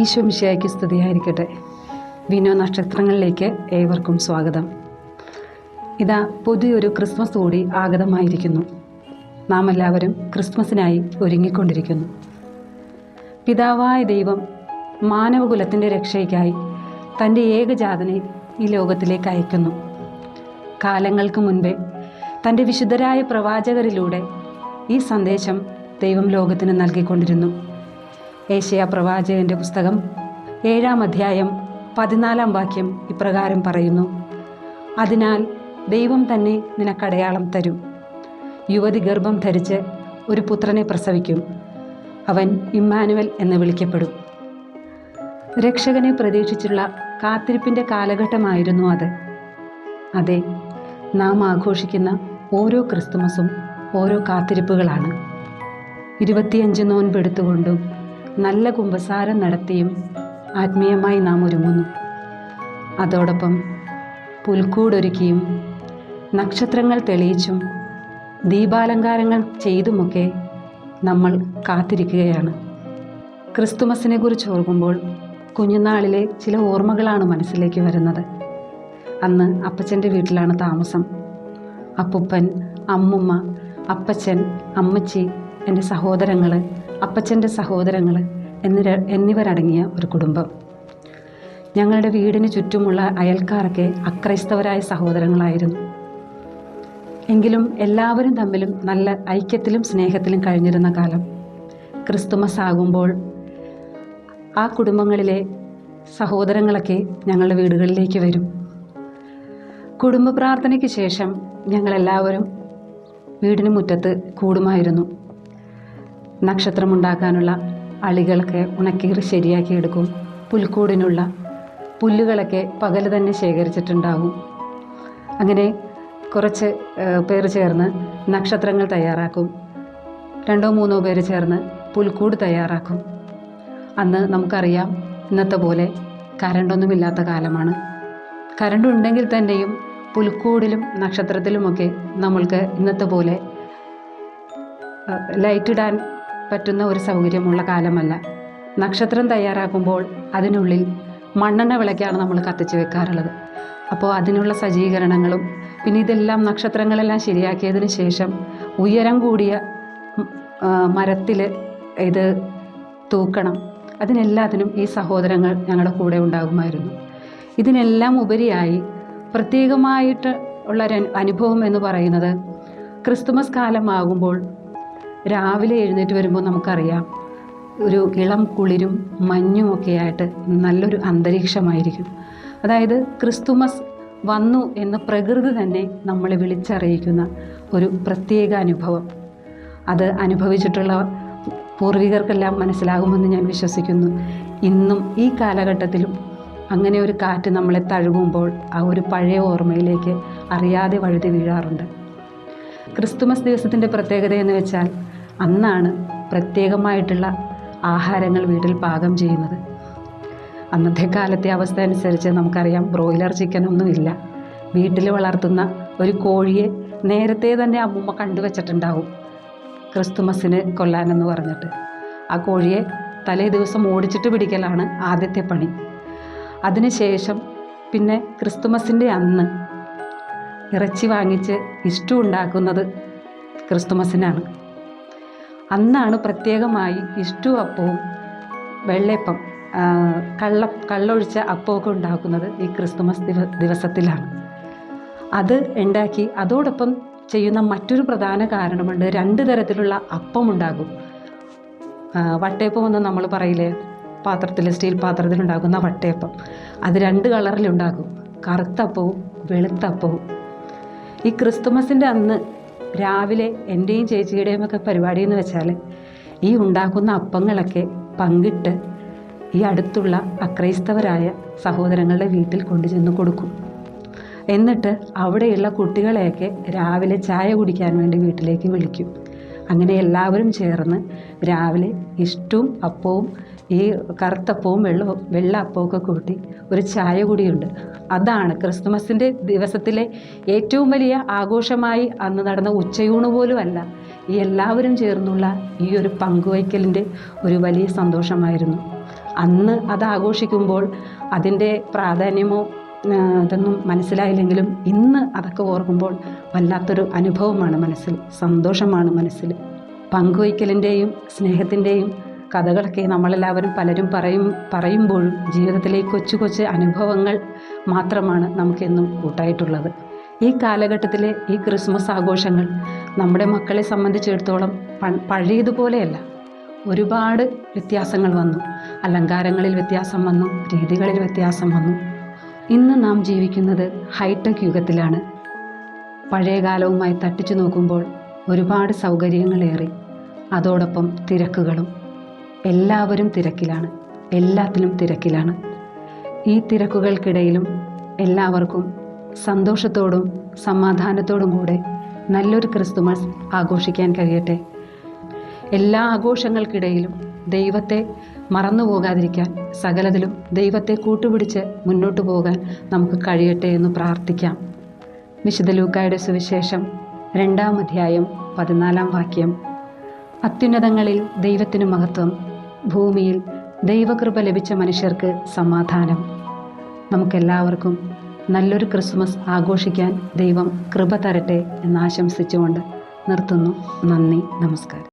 ഈശോ മിശിയായ്ക്ക് സ്തുതിയായിരിക്കട്ടെ. വിനോ നക്ഷത്രങ്ങളിലേക്ക് ഏവർക്കും സ്വാഗതം. ഇതാ പുതിയൊരു ക്രിസ്മസ് കൂടി ആഗതമായിരിക്കുന്നു. നാം എല്ലാവരും ക്രിസ്മസിനായി ഒരുങ്ങിക്കൊണ്ടിരിക്കുന്നു. പിതാവായ ദൈവം മാനവകുലത്തിന്റെ രക്ഷയ്ക്കായി തന്റെ ഏകജാതനെ ഈ ലോകത്തിലേക്ക് അയക്കുന്നു. കാലങ്ങൾക്ക് മുൻപേ തന്റെ വിശുദ്ധരായ പ്രവാചകരിലൂടെ ഈ സന്ദേശം ദൈവം ലോകത്തിന് നൽകിക്കൊണ്ടിരുന്നു. ഏഷ്യ പ്രവാചകന്റെ പുസ്തകം ഏഴാം അധ്യായം പതിനാലാം വാക്യം ഇപ്രകാരം പറയുന്നു. അതിനാൽ ദൈവം തന്നെ നിനക്കടയാളം തരും. യുവതി ഗർഭം ധരിച്ച് ഒരു പുത്രനെ പ്രസവിക്കും. അവൻ ഇമ്മാനുവൽ എന്ന് വിളിക്കപ്പെടും. രക്ഷകനെ പ്രതീക്ഷിച്ചുള്ള കാത്തിരിപ്പിന്റെ കാലഘട്ടമായിരുന്നു അത്. അതെ നാം ആഘോഷിക്കുന്ന ഓരോ ക്രിസ്തുമസും ഓരോ കാത്തിരിപ്പുകളാണ്. ഇരുപത്തിയഞ്ച് നോൻപെടുത്തുകൊണ്ടും നല്ല കുമ്പസാരം നടത്തിയും ആത്മീയമായി നാം ഒരുങ്ങുന്നു. അതോടൊപ്പം പുൽക്കൂടൊരുക്കിയും നക്ഷത്രങ്ങൾ തെളിയിച്ചും ദീപാലങ്കാരങ്ങൾ ചെയ്തുമൊക്കെ നമ്മൾ കാത്തിരിക്കുകയാണ്. ക്രിസ്തുമസിനെ കുറിച്ച് ഓർക്കുമ്പോൾ കുഞ്ഞുനാളിലെ ചില ഓർമ്മകളാണ് മനസ്സിലേക്ക് വരുന്നത്. അന്ന് അപ്പച്ചന്റെ വീട്ടിലാണ് താമസം. അപ്പുപ്പൻ അമ്മുമ്മ അപ്പച്ചൻ അമ്മച്ചി എന്റെ സഹോദരങ്ങൾ അപ്പച്ചന്റെ സഹോദരങ്ങൾ എന്നിവ എന്നിവരടങ്ങിയ ഒരു കുടുംബം. ഞങ്ങളുടെ വീടിന് ചുറ്റുമുള്ള അയൽക്കാരൊക്കെ അക്രൈസ്തവരായ സഹോദരങ്ങളായിരുന്നു. എങ്കിലും എല്ലാവരും തമ്മിലും നല്ല ഐക്യത്തിലും സ്നേഹത്തിലും കഴിഞ്ഞിരുന്ന കാലം ക്രിസ്തുമസ് ആകുമ്പോൾ ആ കുടുംബങ്ങളിലെ സഹോദരങ്ങളൊക്കെ ഞങ്ങളുടെ വീടുകളിലേക്ക് വരും. കുടുംബ പ്രാർത്ഥനയ്ക്ക് ശേഷം ഞങ്ങളെല്ലാവരും വീടിന് മുറ്റത്ത് കൂടുമായിരുന്നു. നക്ഷത്രമുണ്ടാക്കാനുള്ള അളികളൊക്കെ ഉണക്കീറി ശരിയാക്കി എടുക്കും പുൽക്കൂടിനുള്ള പുല്ലുകളൊക്കെ പകൽ തന്നെ ശേഖരിച്ചിട്ടുണ്ടാകും. അങ്ങനെ കുറച്ച് പേർ ചേർന്ന് നക്ഷത്രങ്ങൾ തയ്യാറാക്കും. രണ്ടോ മൂന്നോ പേര് ചേർന്ന് പുൽക്കൂട് തയ്യാറാക്കും. അന്ന് നമുക്കറിയാം ഇന്നത്തെ പോലെ കരണ്ടൊന്നുമില്ലാത്ത കാലമാണ്. കരണ്ട് ഉണ്ടെങ്കിൽ തന്നെയും പുൽക്കൂടിലും നക്ഷത്രത്തിലുമൊക്കെ നമ്മൾക്ക് ഇന്നത്തെ പോലെ ലൈറ്റിടാൻ പറ്റുന്ന ഒരു സൗകര്യമുള്ള കാലമല്ല. നക്ഷത്രം തയ്യാറാക്കുമ്പോൾ അതിനുള്ളിൽ മണ്ണെണ്ണ വിളക്കാണ് നമ്മൾ കത്തിച്ച് വെക്കാറുള്ളത്. അപ്പോൾ അതിനുള്ള സജ്ജീകരണങ്ങളും പിന്നെ ഇതെല്ലാം നക്ഷത്രങ്ങളെല്ലാം ശരിയാക്കിയതിന് ശേഷം ഉയരം കൂടിയ മരത്തിൽ ഇത് തൂക്കണം. അതിനെല്ലാത്തിനും ഈ സഹോദരങ്ങൾ ഞങ്ങളുടെ കൂടെ ഉണ്ടാകുമായിരുന്നു. ഇതിനെല്ലാം ഉപരിയായി പ്രത്യേകമായിട്ട് ഉള്ളൊരു അനുഭവം എന്ന് പറയുന്നത് ക്രിസ്തുമസ് കാലമാകുമ്പോൾ രാവിലെ എഴുന്നേറ്റ് വരുമ്പോൾ നമുക്കറിയാം ഒരു ഇളം കുളിരും മഞ്ഞും ഒക്കെ ആയിട്ട് നല്ലൊരു അന്തരീക്ഷമായിരിക്കും. അതായത് ക്രിസ്തുമസ് വന്നു എന്ന് പ്രകൃതി തന്നെ നമ്മളെ വിളിച്ചറിയിക്കുന്ന ഒരു പ്രത്യേക അനുഭവം. അത് അനുഭവിച്ചിട്ടുള്ള പൂർവികർക്കെല്ലാം മനസ്സിലാകുമെന്ന് ഞാൻ വിശ്വസിക്കുന്നു. ഇന്നും ഈ കാലഘട്ടത്തിലും അങ്ങനെ ഒരു കാറ്റ് നമ്മളെ തഴുകുമ്പോൾ ആ ഒരു പഴയ ഓർമ്മയിലേക്ക് അറിയാതെ വഴുതി വീഴാറുണ്ട്. ക്രിസ്തുമസ് ദിവസത്തിന്റെ പ്രത്യേകത എന്ന് വെച്ചാൽ അന്നാണ് പ്രത്യേകമായിട്ടുള്ള ആഹാരങ്ങൾ വീട്ടിൽ പാകം ചെയ്യുന്നത്. അന്നത്തെ കാലത്തെ അവസ്ഥ അനുസരിച്ച് നമുക്കറിയാം ബ്രോയിലർ ചിക്കൻ ചിക്കനൊന്നുമില്ല വീട്ടിൽ വളർത്തുന്ന ഒരു കോഴിയെ നേരത്തെ തന്നെ അമ്മൂമ്മ കണ്ടുവച്ചിട്ടുണ്ടാവും ക്രിസ്തുമസിന് കൊല്ലാനെന്ന് പറഞ്ഞിട്ട്. ആ കോഴിയെ തലേ ദിവസം ഓടിച്ചിട്ട് പിടിക്കലാണ് ആദ്യത്തെ പണി. അതിനുശേഷം പിന്നെ ക്രിസ്തുമസിന്റെ അന്ന് ഇറച്ചി വാങ്ങിച്ച് ഇഷ്ടം ഉണ്ടാക്കുന്നത് ക്രിസ്തുമസിനാണ്. അന്നാണ് പ്രത്യേകമായി ഇഷ്ടു അപ്പവും വെള്ളയപ്പം കള്ള കള്ളൊഴിച്ച അപ്പമൊക്കെ ഉണ്ടാക്കുന്നത് ഈ ക്രിസ്തുമസ് ദിവ ദിവസത്തിലാണ്. അത് ഉണ്ടാക്കി അതോടൊപ്പം ചെയ്യുന്ന മറ്റൊരു പ്രധാന കാരണമുണ്ട്. രണ്ട് തരത്തിലുള്ള അപ്പം ഉണ്ടാകും വട്ടയപ്പം എന്ന് നമ്മൾ പറയില്ലേ? പാത്രത്തിൽ സ്റ്റീൽ പാത്രത്തിൽ ഉണ്ടാക്കുന്ന വട്ടയപ്പം. അത് രണ്ട് കളറിലുണ്ടാകും. കറുത്തപ്പവും വെളുത്തപ്പവും ഈ ക്രിസ്തുമസിന്റെ അന്ന് രാവിലെ എന്റെയും ചേച്ചിയുടെയും ഒക്കെ പരിപാടി എന്ന് വെച്ചാൽ ഈ ഉണ്ടാക്കുന്ന അപ്പങ്ങളൊക്കെ പങ്കിട്ട് ഈ അടുത്തുള്ള അക്രൈസ്തവരായ സഹോദരങ്ങളുടെ വീട്ടിൽ കൊണ്ടുചെന്ന് കൊടുക്കും. എന്നിട്ട് അവിടെയുള്ള കുട്ടികളെയൊക്കെ രാവിലെ ചായ കുടിക്കാൻ വേണ്ടി വീട്ടിലേക്ക് വിളിക്കും. അങ്ങനെ എല്ലാവരും ചേർന്ന് രാവിലെ ഇഷ്ടവും അപ്പവും ഈ കറുത്തപ്പവും വെള്ള വെള്ള അപ്പമൊക്കെ കൂട്ടി ഒരു ചായ കൂടിയുണ്ട്. അതാണ് ക്രിസ്തുമസിന്റെ ദിവസത്തിലെ ഏറ്റവും വലിയ ആഘോഷമായി അന്ന് നടന്ന ഉച്ചയൂണ് പോലുമല്ല ഈ എല്ലാവരും ചേർന്നുള്ള ഈ ഒരു പങ്കുവയ്ക്കലിന്റെ ഒരു വലിയ സന്തോഷമായിരുന്നു. അന്ന് അത് ആഘോഷിക്കുമ്പോൾ അതിന്റെ പ്രാധാന്യമോ ഇതൊന്നും മനസ്സിലായില്ലെങ്കിലും ഇന്ന് അതൊക്കെ ഓർക്കുമ്പോൾ വല്ലാത്തൊരു അനുഭവമാണ് മനസ്സിൽ സന്തോഷമാണ് മനസ്സിൽ. പങ്കുവയ്ക്കലിന്റെയും സ്നേഹത്തിന്റെയും കഥകളൊക്കെ നമ്മളെല്ലാവരും പലരും പറയും പറയുമ്പോഴും ജീവിതത്തിലെ കൊച്ചു കൊച്ചു അനുഭവങ്ങൾ മാത്രമാണ് നമുക്കെന്നും കൂട്ടായിട്ടുള്ളത്. ഈ കാലഘട്ടത്തിലെ ഈ ക്രിസ്മസ് ആഘോഷങ്ങൾ നമ്മുടെ മക്കളെ സംബന്ധിച്ചിടത്തോളം പഴയതുപോലെയല്ല. ഒരുപാട് വ്യത്യാസങ്ങൾ വന്നു. അലങ്കാരങ്ങളിൽ വ്യത്യാസം വന്നു രീതികളിൽ വ്യത്യാസം വന്നു. ഇന്ന് നാം ജീവിക്കുന്നത് ഹൈടെക് യുഗത്തിലാണ്. പഴയ കാലവുമായി തട്ടിച്ചു നോക്കുമ്പോൾ ഒരുപാട് സൗകര്യങ്ങളേറി. അതോടൊപ്പം തിരക്കുകളും എല്ലാവരും തിരക്കിലാണ്. എല്ലാത്തിലും തിരക്കിലാണ്. ഈ തിരക്കുകൾക്കിടയിലും എല്ലാവർക്കും സന്തോഷത്തോടും സമാധാനത്തോടും കൂടെ നല്ലൊരു ക്രിസ്തുമസ് ആഘോഷിക്കാൻ കഴിയട്ടെ. എല്ലാ ആഘോഷങ്ങൾക്കിടയിലും ദൈവത്തെ മറന്നു പോകാതിരിക്കാൻ സകലതിലും ദൈവത്തെ കൂട്ടുപിടിച്ച് മുന്നോട്ട് പോകാൻ നമുക്ക് കഴിയട്ടെ എന്ന് പ്രാർത്ഥിക്കാം. വിശുദ്ധ ലൂക്കായുടെ സുവിശേഷം രണ്ടാം അധ്യായം പതിനാലാം വാക്യം. അത്യുന്നതങ്ങളിൽ ദൈവത്തിന് മഹത്വം ഭൂമിയിൽ ദൈവകൃപ ലഭിച്ച മനുഷ്യർക്ക് സമാധാനം. നമുക്കെല്ലാവർക്കും നല്ലൊരു ക്രിസ്മസ് ആഘോഷിക്കാൻ ദൈവം കൃപ തരട്ടെ എന്ന് ആശംസിച്ചുകൊണ്ട് നിർത്തുന്നു. നന്ദി നമസ്കാരം.